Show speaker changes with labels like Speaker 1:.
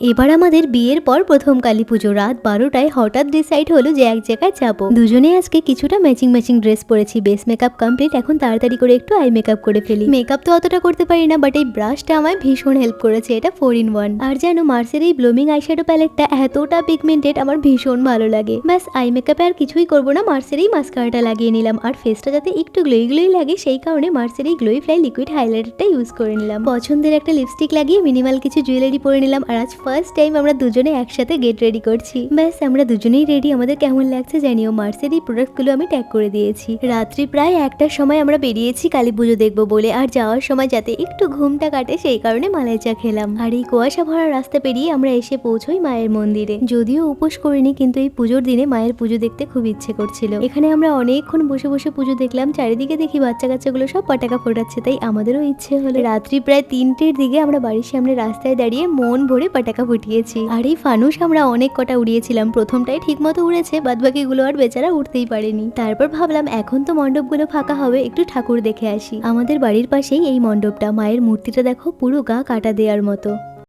Speaker 1: এবার আমাদের বিয়ের পর প্রথম কালী পুজো রাত বারোটায় হঠাৎ ডিসাইড হলো যে এক জায়গায় যাব। দুজনে আজকে কিছুটা ম্যাচিং ম্যাচিং ড্রেস পরেছি বেস মেকআপ কমপ্লিট এখন তাড়াতাড়ি করে একটু আই মেকআপ করে ফেলি। মেকআপ তো অতটা করতে পারি না বাট এই ব্রাশটা আমায় ভীষণ হেল্প করেছে, এটা ফোর ইন ওয়ান আর যেন মার্সের এই ব্লুমিং আইশ্যাডো প্যালেটটা এতটা পিগমেন্টেড আমার ভীষণ ভালো লাগে। ব্যাস আই মেকআপে আর কিছুই করব না মার্সের এই মাস্কারাটা লাগিয়ে নিলাম। আর ফেসটা যাতে একটু গ্লোই গ্লোই লাগে, সেই কারণে মার্সের এই গ্লোই ফ্লাই লিকুইড হাইলাইটারটা ইউজ করে নিলাম। পছন্দের একটা লিপস্টিক লাগিয়ে মিনিমাল কিছু জুয়েলারি পরে নিলাম। আর আজ ফার্স্ট টাইম আমরা দুজনে একসাথে গেট রেডি করছি। ব্যাস, আমরা দুজনেই রেডি আমাদের কেমন লাগছে জানিও। মার্সের এই প্রোডাক্টগুলো আমি ট্যাগ করে দিয়েছি। রাত্রি প্রায় একটার সময় আমরা বেরিয়েছি কালী পুজো দেখব বলে, আর যাওয়ার সময় যাতে একটু ঘুমটা কাটে, সেই কারণে মালাই চা খেলাম। আর এই কুয়াশা ভরা রাস্তা পেরিয়ে আমরা এসে পৌঁছই মায়ের মন্দিরে। যদিও উপোস করিনি, কিন্তু এই পুজোর দিনে মায়ের পুজো দেখতে খুব ইচ্ছে করছিল। এখানে আমরা অনেকক্ষণ বসে বসে পুজো দেখলাম। চারিদিকে দেখি বাচ্চা কাচ্চাগুলো সব পটাকা ফোটাচ্ছে, তাই আমাদেরও ইচ্ছে হলো। রাত্রি প্রায় তিনটের দিকে আমরা বাড়ির সামনে রাস্তায় দাঁড়িয়ে মন ভরে পটাকা ফুটিয়েছি আর এই ফানুস আমরা অনেক কটা উড়িয়েছিলাম। প্রথমটাই ঠিক মতো উড়েছে বাদ বাকিগুলো আর বেচারা উঠতেই পারেনি। তারপর ভাবলাম, এখন তো মণ্ডপগুলো ফাঁকা হবে, একটু ঠাকুর দেখে আসি। আমাদের বাড়ির পাশেই এই মণ্ডপটা। মায়ের মূর্তিটা দেখো, পুরো গা কাটা দেওয়ার মতো।